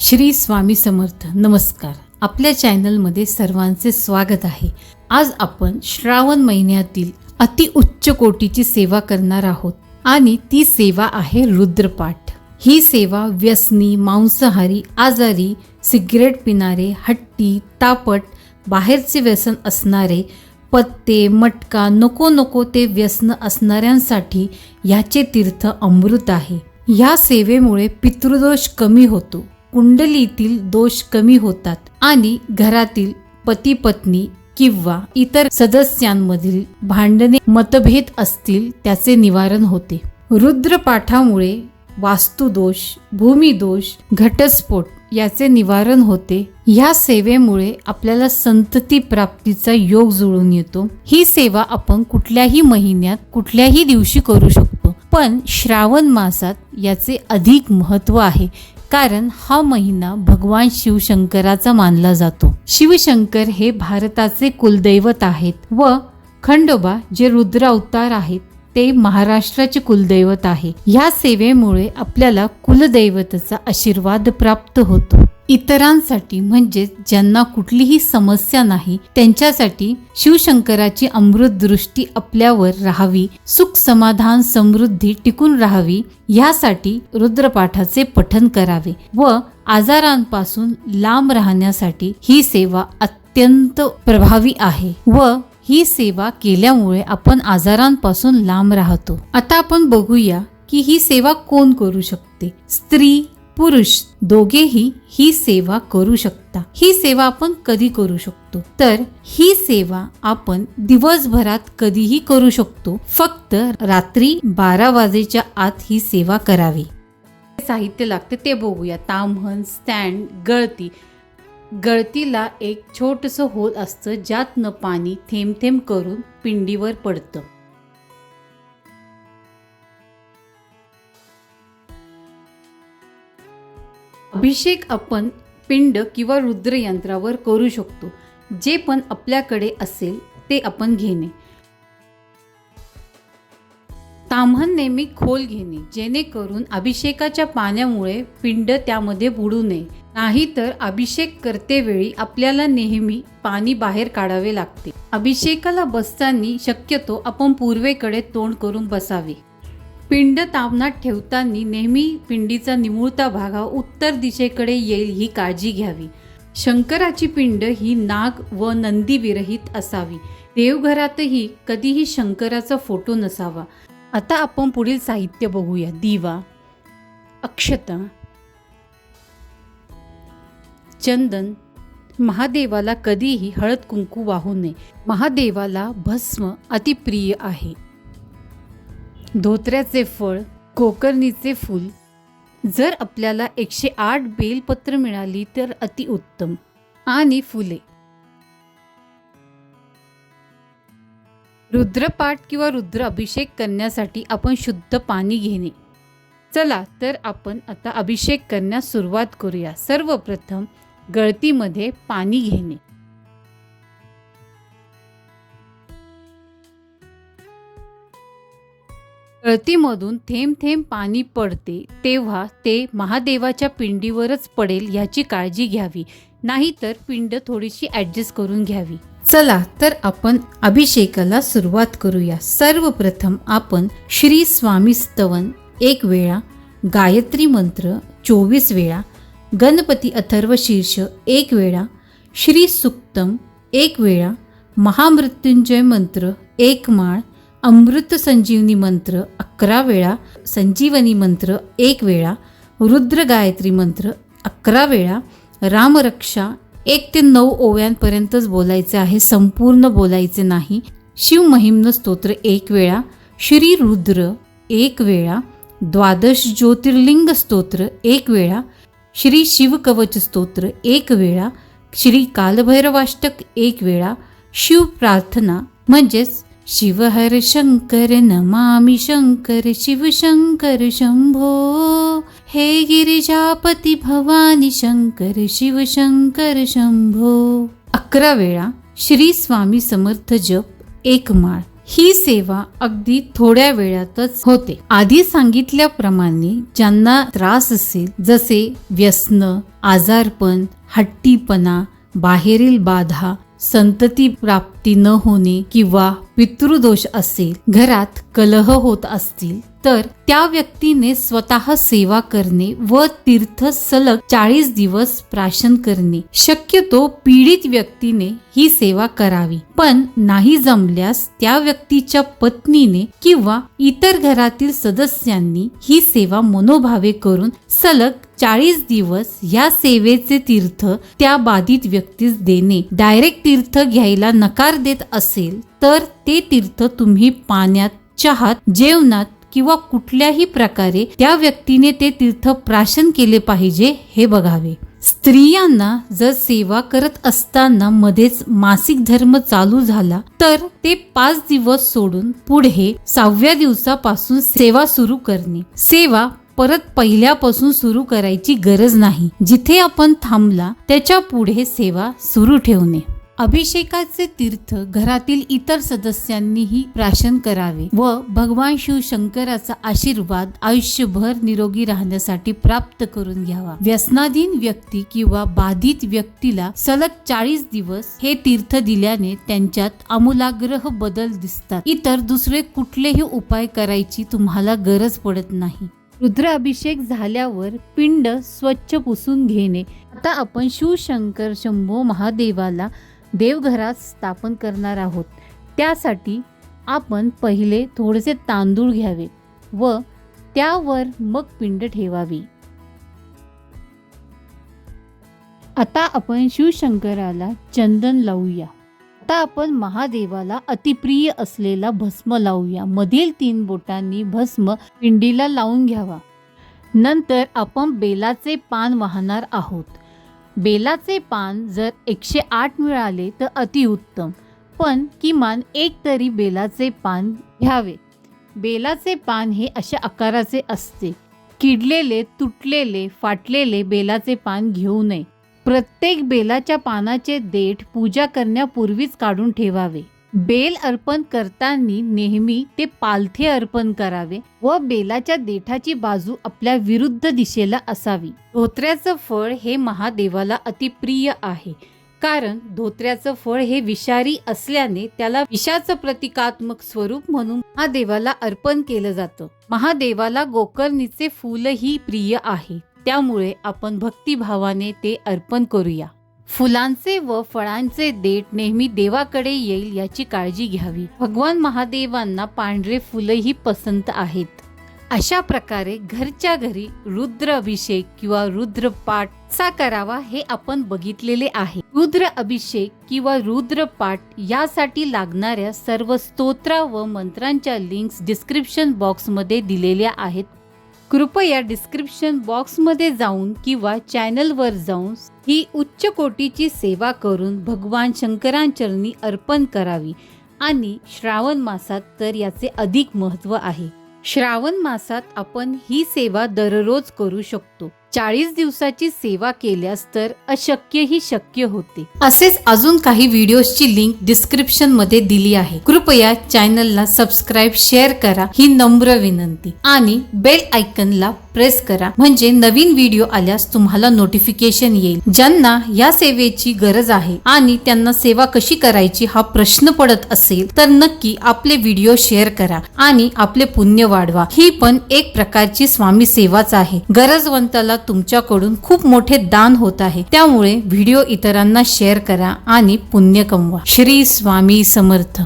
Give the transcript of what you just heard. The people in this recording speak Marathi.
श्री स्वामी समर्थ नमस्कार. आपल्या चॅनलमध्ये सर्वांचे स्वागत आहे. आज आपण श्रावण महिन्यातील अति उच्च कोटीची सेवा करणार आहोत आणि ती सेवा आहे रुद्रपाठ. ही सेवा व्यसनी मांसाहारी आजारी सिगरेट पिणारे हट्टी तापट बाहेरचे व्यसन असणारे पत्ते मटका नको नको ते व्यसन असणाऱ्यांसाठी याचे तीर्थ अमृत आहे. ह्या सेवेमुळे पितृदोष कमी होतो. कुंडलीतील दोष कमी होतात आणि घरातील पती पत्नी किंवा इतर सदस्यांमधील भांडणे मतभेद असतील त्याचे निवारण होते. रुद्रपाठामुळे वास्तुदोष भूमिदोष घटस्फोट याचे निवारण होते. ह्या सेवेमुळे आपल्याला संतती प्राप्तीचा योग जुळून येतो. ही सेवा आपण कुठल्याही महिन्यात कुठल्याही दिवशी करू शकतो. पण श्रावण मासात याचे अधिक महत्त्व आहे. कारण हा महिना भगवान शिवशंकराचा मानला जातो. शिवशंकर हे भारताचे कुलदैवत आहेत व खंडोबा जे रुद्र अवतार आहेत ते महाराष्ट्राचे कुलदैवत आहे. ह्या सेवेमुळे आपल्याला कुलदैवताचा आशीर्वाद प्राप्त होतो. इतरांसाठी म्हणजेच ज्यांना कुठलीही समस्या नाही त्यांच्यासाठी शिवशंकराची अमृत दृष्टी आपल्यावर राहावी सुख समाधान समृद्धी टिकून राहावी यासाठी रुद्रपाठाचे पठन करावे व आजारांपासून लांब राहण्यासाठी ही सेवा अत्यंत प्रभावी आहे व ही सेवा केल्यामुळे आपण आजारांपासून लांब राहतो. आता आपण बघूया की ही सेवा कोण करू शकते? स्त्री पुरुष दोघेही ही सेवा करू शकता. ही सेवा आपण कधी करू शकतो? तर ही सेवा आपण दिवसभरात कधीही करू शकतो. फक्त रात्री बारा वाजेच्या आत ही सेवा करावी. साहित्य लागते ते बघूया. ताम्हण स्टँड गळती. गळतीला एक छोटंसं होल असतं ज्यातनं पाणी थेंब थेंब करून पिंडीवर पडतं. अभिषेक आपण पिंड किंवा रुद्रयंत्रावर करू शकतो. जे पण आपल्याकडे असेल ते आपण घेणे. ताम्हण नेहमी खोल घेणे जेणेकरून अभिषेकाच्या पाण्यामुळे पिंड त्यामध्ये बुडू नये. नाहीतर अभिषेक करतेवेळी आपल्याला नेहमी पाणी बाहेर काढावे लागते. अभिषेकाला बसताना शक्यतो आपण पूर्वेकडे तोंड करून बसावे. पिंड तापणात ठेवताना नेहमी पिंडीचा निमुळता भाग हा उत्तर दिशेकडे येईल ही काळजी घ्यावी. शंकराची पिंड ही नाग व नंदी विरहित असावी. देवघरातही कधीही शंकराचा फोटो नसावा. आता आपण पुढील साहित्य बघूया. दिवा अक्षता चंदन महादेवाला कधीही हळद कुंकू वाहू नये. महादेवाला भस्म अतिप्रिय आहे. धोत्र्याचे फळ कोकर्णीचे फूल. जर आपल्याला एकशे आठ बेलपत्र मिळाली तर अतिउत्तम आणि फुले. रुद्रपाठ किंवा रुद्र अभिषेक करण्यासाठी आपण शुद्ध पाणी घेणे. चला तर आपण आता अभिषेक करण्यास सुरुवात करूया. सर्वप्रथम गळतीमध्ये पाणी घेणे. गळतीमधून थेंब थेंब पाणी पडते तेव्हा ते महादेवाच्या पिंडीवरच पडेल याची काळजी घ्यावी. नाहीतर पिंड थोडीशी ॲडजस्ट करून घ्यावी. चला तर आपण अभिषेकाला सुरुवात करूया. सर्वप्रथम आपण श्री स्वामी स्तवन एक वेळा गायत्री मंत्र चोवीस वेळा गणपती अथर्व शीर्ष एक वेळा श्री सुक्तम एक वेळा महामृत्युंजय मंत्र एक माळ अमृत संजीवनी मंत्र अकरा वेळा संजीवनी मंत्र एक वेळा रुद्र गायत्री मंत्र अकरा वेळा रामरक्षा एक ते नऊ ओव्यांपर्यंतच बोलायचे आहे संपूर्ण बोलायचे नाही. शिवमहिम्न स्तोत्र एक वेळा श्री रुद्र एक वेळा द्वादश ज्योतिर्लिंग स्तोत्र एक वेळा श्री शिवकवच स्तोत्र एक वेळा श्री कालभैरवाष्टक एक वेळा शिव प्रार्थना म्हणजेच शिवहर शंकर नमामि शंकर शिवशंकर शंभो। हे गिरिजापती भवानी शंकर शिवशंकर शंभो। अकरा वेळा श्री स्वामी समर्थ जप एक माळ. ही सेवा अगदी थोड्या वेळातच होते. आधी सांगितल्याप्रमाणे ज्यांना त्रास असेल जसे व्यसन आजारपण हट्टीपणा बाहेरील बाधा संतती प्राप्ती न होणे किंवा पितृदोष असेल घरात कलह होत असतील तर त्या व्यक्तीने स्वतः सेवा करणे व तीर्थ सलग चाळीस दिवस प्राशन करणे. शक्यतो पीडित व्यक्तीने ही सेवा करावी. पण नाही जमल्यास त्या व्यक्तीच्या पत्नीने किंवा इतर घरातील सदस्यांनी ही सेवा मनोभावे करून सलग चाळीस दिवस या सेवेचे तीर्थ त्या बाधित व्यक्तीस देणे. डायरेक्ट तीर्थ घ्यायला नकार देत असेल तर ते तीर्थ तुम्ही पाण्यात चहात जेवणात किंवा कुठल्याही प्रकारे त्या व्यक्तीने ते तीर्थ प्राशन केले पाहिजे हे बघावे. स्त्रियांना जर सेवा करत असताना मध्येच मासिक धर्म चालू झाला तर ते पाच दिवस सोडून पुढे सहाव्या दिवसापासून सेवा सुरू करणे. सेवा परत पहिल्यापासून सुरू करायची गरज नाही. जिथे आपण थांबला त्याच्या पुढे सेवा सुरू ठेवणे. अभिषेकाचे तीर्थ घरातील इतर सदस्यांनीही प्राशन करावे व भगवान शिव शंकराचा आशीर्वाद आयुष्यभर निरोगी राहण्यासाठी प्राप्त करून घ्यावा. व्यसनाधीन व्यक्ती किंवा बाधित व्यक्तीला सलग चाळीस दिवस हे तीर्थ दिल्याने त्यांच्यात आमूलाग्रह बदल दिसतात. इतर दुसरे कुठलेही उपाय करायची तुम्हाला गरज पडत नाही. रुद्राभिषेक झाल्यावर पिंड स्वच्छ पुसून घेणे. आता आपण शिवशंकर शंभो महादेवाला देवघरात स्थापन करणार आहोत. त्यासाठी आपण पहिले थोडेसे तांदूळ घ्यावे व त्यावर मग पिंड ठेवावी. आता आपण शिवशंकराला चंदन लावूया. आता आपण महादेवाला अतिप्रिय असलेला भस्म लावूया. मधील तीन बोटांनी भस्म पिंडीला लावून घ्यावा. नंतर आपण बेलाचे पान वाहणार आहोत. बेलाचे पान जर एकशे आठ मिळाले तर अतिउत्तम पण किमान एक तरी बेलाचे पान घ्यावे. बेलाचे पान हे अशा आकाराचे असते. किडलेले तुटलेले फाटलेले बेलाचे पान घेऊ नये. प्रत्येक बेलाच्या पानाचे देठ पूजा करण्यापूर्वीच काढून ठेवावे. बेल अर्पण करताना नेहमी ते पालथे अर्पण करावे व बेलाच्या देठाची बाजू आपल्या विरुद्ध दिशेला असावी. धोत्र्याचं फळ हे महादेवाला अतिप्रिय आहे. कारण धोत्र्याचं फळ हे विषारी असल्याने त्याला विषाचं प्रतिकात्मक स्वरूप म्हणून महादेवाला अर्पण केलं जातं. महादेवाला गोकर्णीचे फूलही प्रिय आहे. त्यामुळे आपण भक्तिभावाने ते अर्पण करूया. फुलांचे व फळांचे देठ नेहमी देवाकडे येईल याची काळजी घ्यावी. भगवान महादेवांना पांढरे फुलंही पसंत आहेत. अशा प्रकारे घरच्या घरी रुद्र अभिषेक किंवा रुद्र पाठ सा करावा हे आपण बघितलेले आहे. रुद्र अभिषेक किंवा रुद्र पाठ यासाठी लागणाऱ्या सर्व स्तोत्रा व मंत्रांच्या लिंक्स डिस्क्रिप्शन बॉक्समध्ये दिलेल्या आहेत. कृपया डिस्क्रिप्शन बॉक्समध्ये जाऊन किंवा चॅनलवर जाऊन ही उच्च कोटीची सेवा करून भगवान शंकरांचरणी अर्पण करावी. आणि श्रावण मासात तर याचे अधिक महत्त्व आहे. श्रावण मासात आपण ही सेवा दररोज करू शकतो. चाळीस दिवसाची सेवा केल्यास तर अशक्यही शक्य होते. असेच अजून काही व्हिडिओजची लिंक डिस्क्रिप्शनमध्ये दिली आहे. कृपया चॅनलला सबस्क्राईब शेअर करा ही नम्र विनंती. आणि बेल आयकनला प्रेस करा. म्हणजे नवीन व्हिडिओ आल्यास तुम्हाला नोटिफिकेशन येईल. ज्यांना या सेवेची गरज आहे आणि त्यांना सेवा कशी करायची हा प्रश्न पडत असेल तर नक्की आपले व्हिडिओ शेअर करा आणि आपले पुण्य वाढवा. ही पण एक प्रकारची स्वामी सेवाच आहे. गरजवंताला तुमच्याकडून खूप मोठे दान होत आहे. त्यामुळे व्हिडिओ इतरांना शेअर करा आणि पुण्य कमवा. श्री स्वामी समर्थ.